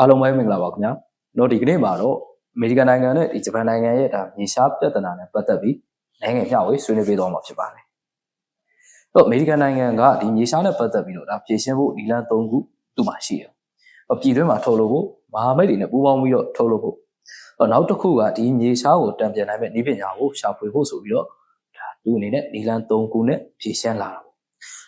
အားလုံးပဲမင်္ဂလာပါခင်ဗျာတော့ဒီကနေ့မှာတော့အမေရိကန်နိုင်ငံနဲ့ဒီဂျပန်နိုင်ငံရဲ့ဒါမြေရှားပြဿနာနဲ့ပတ်သက်ပြီးနိုင်ငံမျှဝေဆွေးနွေးပေးသွားမှာဖြစ်ပါတယ်တော့အမေရိကန်နိုင်ငံကဒီမြေရှားနဲ့ပတ်သက်ပြီးတော့ဒါဖြည့်ရှင်းဖို့ဒီလန်၃ခုသူ့မှာရှိတယ်ပြည်တွင်းမှာထုတ်လို့ဖို့မဟာမိတ်တွေနဲ့ပူးပေါင်းပြီးတော့ထုတ်လို့ဖို့နောက်တစ်ခုကဒီမြေရှားကိုတံပြန်နိုင်မဲ့ဤပညာကိုရှာဖွေဖို့ဆိုပြီးတော့ဒါသူ့အနေနဲ့ဒီလန်၃ခုနဲ့ဖြည့်ရှင်းလာတာ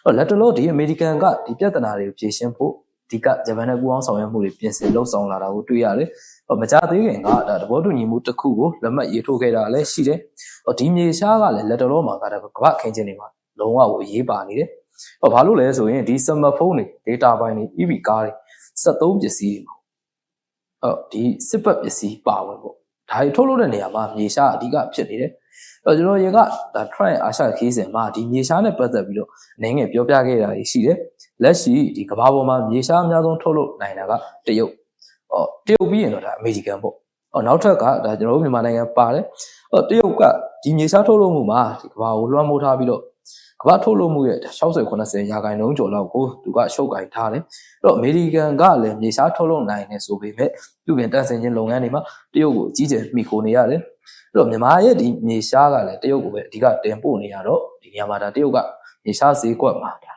ပေါ့လက်တလို့ဒီအမေရိကန်ကဒီပြဿနာတွေကိုဖြည့်ရှင်းဖို့ ဒီကဂျပန်နဲ့ပူးပေါင်းဆောင်ရွက်မှုတွေပြင်ဆင်လှုပ်ဆောင်လာတာကိုတွေ့ရတယ်။မကြသေးခင်ကဒါသဘောတူညီမှုတစ်ခုကိုလက်မှတ်ရေးထိုးခဲ့တာလည်းရှိတယ်။ဒီမြေရှားကလည်းလက်တော်မှာကကမ္ဘာခင်းချင်းတွေမှာလုံးဝကိုအရေးပါနေတယ်။ဟောဘာလို့လဲဆိုရင်ဒီ smartphone တွေ data ဘိုင်းတွေ EV ကားတွေ73ပစ္စည်းတွေဟောဒီစစ်ပတ်ပစ္စည်းပါဝင်ပေါ့။ဒါတွေထုတ်လုပ်တဲ့နေရာမှာမြေရှားအဓိကဖြစ်နေတယ်။အဲ့ တော့ကျွန်တော်ရေကဒါ try အာရှခီးစဉ်မှာဒီမြေရှားနဲ့ပတ်သက်ပြီးတော့အနေငယ်ပြောပြခဲ့တာရှိတယ်။လက်ရှိဒီကမ္ဘာပေါ်မှာမြေရှားအများဆုံးထုတ်လုပ်နိုင်တာကတရုတ်။ဟောတရုတ်ပြီးရင်တော့ဒါအမေရိကန်ပေါ့။ဟောနောက်ထပ်ကဒါကျွန်တော်တို့မြန်မာနိုင်ငံပါတယ်။ဟောတရုတ်ကဒီမြေရှားထုတ်လုပ်မှုမှာဒီကမ္ဘာကိုလွှမ်းမိုးထားပြီးတော့ကမ္ဘာထုတ်လုပ်မှုရဲ့60 90ရာခိုင်နှုန်းကျော်လောက်ကိုသူကရှုပ်ကင်ထားတယ်။အဲ့တော့အမေရိကန်ကလည်းမြေရှားထုတ်လုပ်နိုင်နေဆိုပေမဲ့ပြုပြင်တန့်စင်ခြင်းလုပ်ငန်းတွေမှာတရုတ်ကိုအကြီးကျယ်မိခိုနေရတယ်။ အဲ့တော့မြန်မာရဲ့ဒီမြေရှားကလည်းတရုတ်ကိုပဲအဓိကတင်ပို့နေရတော့ဒီနေရာမှာဒါတရုတ်ကမြေရှားဈေးကွက်မှာဒါ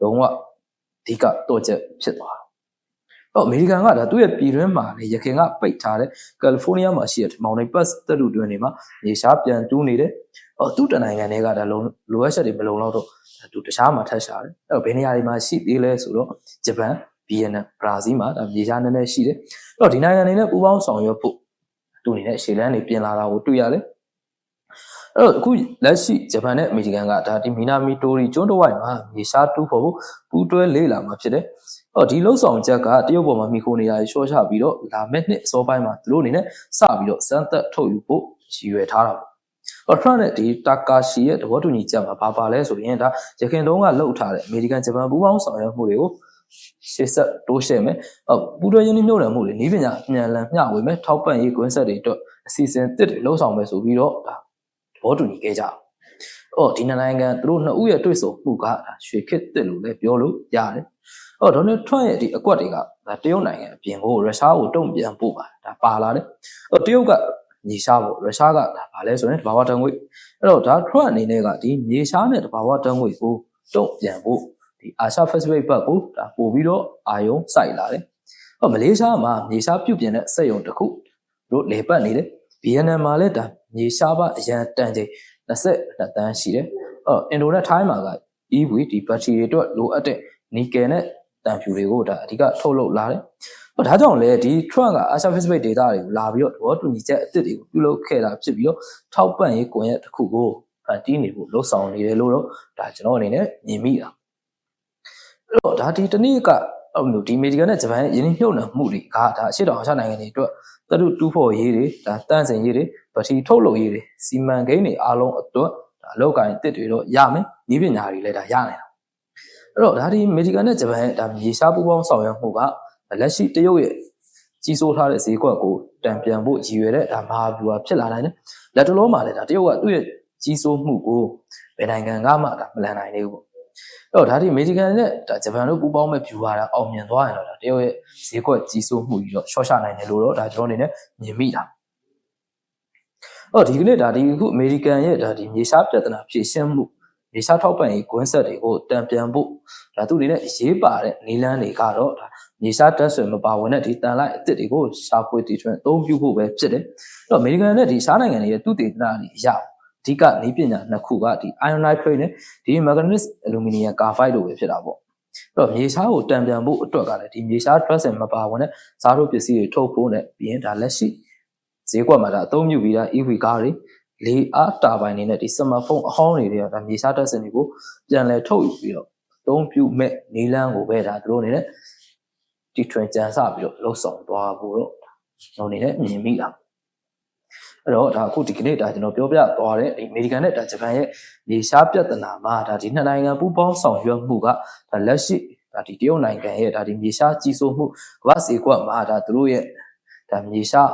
လုံးဝအဓိကတော့ချက်ဖြစ်သွားတယ်။တော့အမေရိကန်ကဒါသူ့ရဲ့ပြည်တွင်းမှာလေရခင်ကပိတ်ထားတဲ့ကယ်လီဖိုးနီးယားမှာရှိတဲ့မောင်နိပတ်တပ်လူတွင်းတွေမှာမြေရှားပြန်တူးနေတယ်။အော်သူ့တနိုင်ငံတွေကဒါလုံလိုအပ်ချက်တွေမလုံလောက်တော့သူတခြားမှာထပ်ရှာတယ်။အဲ့တော့ဘယ်နေရာတွေမှာရှိသေးလဲဆိုတော့ဂျပန်ဗီယက်နမ်ဘရာဇီးမှာဒါမြေရှားနည်းနည်းရှိတယ်။အဲ့တော့ဒီနိုင်ငံတွေနဲ့ပူးပေါင်းဆောင်ရွက်ဖို့ သူအနေနဲ့ရှေ့လန်းတွေပြင်လာတာကိုတွေ့ရတယ်။အဲ့တော့အခုလက်ရှိဂျပန်နဲ့အမေရိကန်ကဒါဒီမီနာမီတိုရီကျွန်းတစ်ဝိုက်မှာမြေရှားတူးဖို့ပူးတွဲလေးလာမှာဖြစ်တယ်။အော်ဒီလှုပ်ဆောင်ချက်ကတရုတ်ပေါ်မှာမိခိုနေရာရှော့ချပြီးတော့လာမယ့်နှစ်အစောပိုင်းမှာသူတို့အနေနဲ့စပြီးတော့စမ်းသပ်ထုတ်ယူဖို့ရည်ရွယ်ထားတာပေါ့။အော်ထရန့်နဲ့ဒီတာကာရှီရဲ့သဘောတူညီချက်မှာဘာပါလဲဆိုရင်ဒါရခိုင်တုန်းကလှုပ်ထားတဲ့အမေရိကန်ဂျပန်ပူးပေါင်းဆောင်ရွက်မှုတွေကို ရှေ့ဆက်တိုးရှဲမယ်။အော်ပူးတွဲရင်းနှီးမြှုပ်နှံမှုတွေနည်းပညာအမြန်လန်မျှဝေမယ်ထောက်ပံ့ရေးကွင်းဆက်တွေအတွက်အစီအစဉ်တစ်တွေလှုပ်ဆောင်မယ်ဆိုပြီးတော့ဒါသဘောတူညီခဲ့ကြတယ်။အော်ဒီနိုင်ငံသူတို့နှစ်ဦးရဲ့တွေ့ဆုံမှုကရွှေခစ်တစ်လို့လည်းပြောလို့ရတယ်။အော်ဒေါ်နယ်ထရန့်ရဲ့ဒီအကွက်တွေကဒါတရုတ်နိုင်ငံအပြင်ကိုရုရှားကိုတုံ့ပြန်ပို့ပါဒါပါလာတယ်။အော်တရုတ်ကမြေရှားပေါ့ရုရှားကဒါဘာလဲဆိုရင်တဘာဝတန်ငွေအဲ့တော့ဒါထရန့်အနေနဲ့ကဒီမြေရှားနဲ့တဘာဝတန်ငွေကိုတုံ့ပြန်ဖို့ ဒီအာရှဖက်စဖိတ်ဘက်ကိုဒါပို့ပြီးတော့အာယုံစိုက်လာတယ်။အော်မလေးရှားမှာမြေရှားပြုတ်ပြင်တဲ့စက်ရုံတစ်ခုတို့လေပတ်နေတယ်။ဗီယက်နမ်မှာလည်းဒါမြေရှားပါအရန်တန်ချိန်22တန်းရှိတယ်။အော်အင်ဒိုနဲ့ထိုင်းမှာက EV ဒီဘက်ထရီတွေအတွက်လိုအပ်တဲ့နီကယ်နဲ့တန်ဖြူတွေကိုဒါအဓိကထုတ်လုပ်လာတယ်။ဒါကြောင့်လေဒီ Trump က Asia Pacific data တွေကိုလာပြီးတော့သဘောတူညီချက်အသစ်တွေကိုပြုလုပ်ခဲ့တာဖြစ်ပြီးတော့ထောက်ပံ့ရေးကွန်ရက်တစ်ခုကိုဖန်တီးနေဖို့လှုံ့ဆော်နေတယ်လို့တော့ဒါကျွန်တော်အနေနဲ့မြင်မိတာ။ အဲ့တော့ဒါဒီတနည်းကအဲ့လိုဒီအမေရိကန်နဲ့ဂျပန်ရဲ့ယင်းနှိမ့်နှံမှုတွေကဒါအရှေ့တောင်အာရှနိုင်ငံတွေအတွက်သတ္တုတူးဖို့ရေးတွေဒါတန့်စင်ရေးတွေဗတိထုတ်လုပ်ရေးတွေစီမံကိန်းတွေအားလုံးအတွက်ဒါလောက်ကိုင်းတစ်တွေတော့ရမယ်။ဤပညာတွေလည်းဒါရနေတာ။အဲ့တော့ဒါဒီအမေရိကန်နဲ့ဂျပန်ရဲ့ဒါမြေရှားပူးပေါင်းဆောင်ရွက်မှုကလက်ရှိတရုတ်ရဲ့ကြီးစိုးထားတဲ့ဈေးကွက်ကိုတံပြန်ဖို့ရည်ရွယ်တဲ့ဒါမဟာဗျူဟာဖြစ်လာနိုင်တယ်။လက်တလုံးမှာလည်းဒါတရုတ်ကသူ့ရဲ့ကြီးစိုးမှုကိုဘယ်နိုင်ငံကမှဒါမလန်နိုင်သေးဘူးပေါ့။အဲ့ တော့ဒါဒီအမေရိကန်နဲ့ဒါဂျပန်တို့ပူးပေါင်းမဲ့ဗျူဟာတာအောင်မြင်သွားရင်တော့ဒါတရုတ်ရဲ့ဈေးကွက်ကြီးစိုးမှုကြီးတော့ရှော့ချနိုင်တယ်လို့တော့ဒါကျွန်တော်အနေနဲ့မြင်မိတာ။အော်ဒီကနေ့ဒါဒီခုအမေရိကန်ရဲ့ဒါဒီမြေရှားပြဿနာဖြေရှင်းမှုမြေရှားထောက်ပံ့ရေးကွင်းဆက်တွေကိုတံပြန်ဖို့ဒါသူတွေနဲ့ရေးပါတဲ့နီလန်းတွေကတော့ဒါမြေရှားတက်ဆွေမပါဝင်တဲ့ဒီတန်လိုက်အစ်စ်တွေကိုရှာဖွေတည်ထွန်းအသုံးပြုဖို့ပဲဖြစ်တယ်။အဲ့တော့အမေရိကန်နဲ့ဒီရှားနိုင်ငံတွေရဲ့သူတည်တာတွေအရအ ဓိကနေပညာနှစ်ခုကဒီ iron nitrate နဲ့ဒီ manganese aluminum carbide တို့ပဲဖြစ်တာပေါ့။အဲ့တော့မြေရှားကိုတံပြန်ဖို့အတွက်ကလည်းဒီမြေရှား dress မပါဝင်တဲ့စားတို့ပစ္စည်းတွေထုတ်ဖို့နဲ့ပြီးရင်ဒါလက်ရှိဈေးကွက်မှာဒါအသုံးပြုပြီးတာ EV ကားတွေလေအားတာပိုင်နေနဲ့ဒီ smartphone အဟောင်းတွေတွေကဒါမြေရှားတက်စင်တွေကိုပြန်လဲထုတ်ယူပြီးတော့အသုံးပြုမဲ့နီလန်းကိုပဲဒါသူတို့အနေနဲ့တီထွင်ကြံစပြီးတော့လှုပ်ဆောင်သွားဖို့တော့ကျွန်တော်အနေနဲ့မြင်မိတာ အဲ့တော့ဒါအခုဒီကနေ့ဒါကျွန်တော်ပြောပြသွားတဲ့ဒီအမေရိကန်နဲ့ဒါဂျပန်ရဲ့မြေရှားပြဿနာမှာဒါဒီနှစ်နိုင်ငံပူးပေါင်းဆောင်ရွက်မှုကဒါလက်ရှိဒါဒီတရုတ်နိုင်ငံရဲ့ဒါဒီမြေရှားကြီးစိုးမှုကမ္ဘာစီကွက်မှာဒါသူတို့ရဲ့ဒါမြေရှား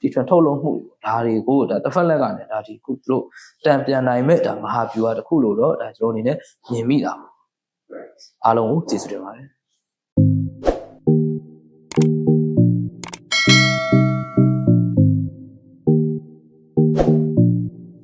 ဒီထွန်ထုတ်လုပ်မှုဒါတွေကိုဒါတစ်ဖက်လက်ကနေဒါဒီခုသူတို့တံပြန်နိုင်မဲ့ဒါမဟာဗျူဟာတစ်ခုလို့တော့ဒါကျွန်တော်အနေနဲ့မြင်မိတာအားလုံးကိုကျေးဇူးတင်ပါတယ်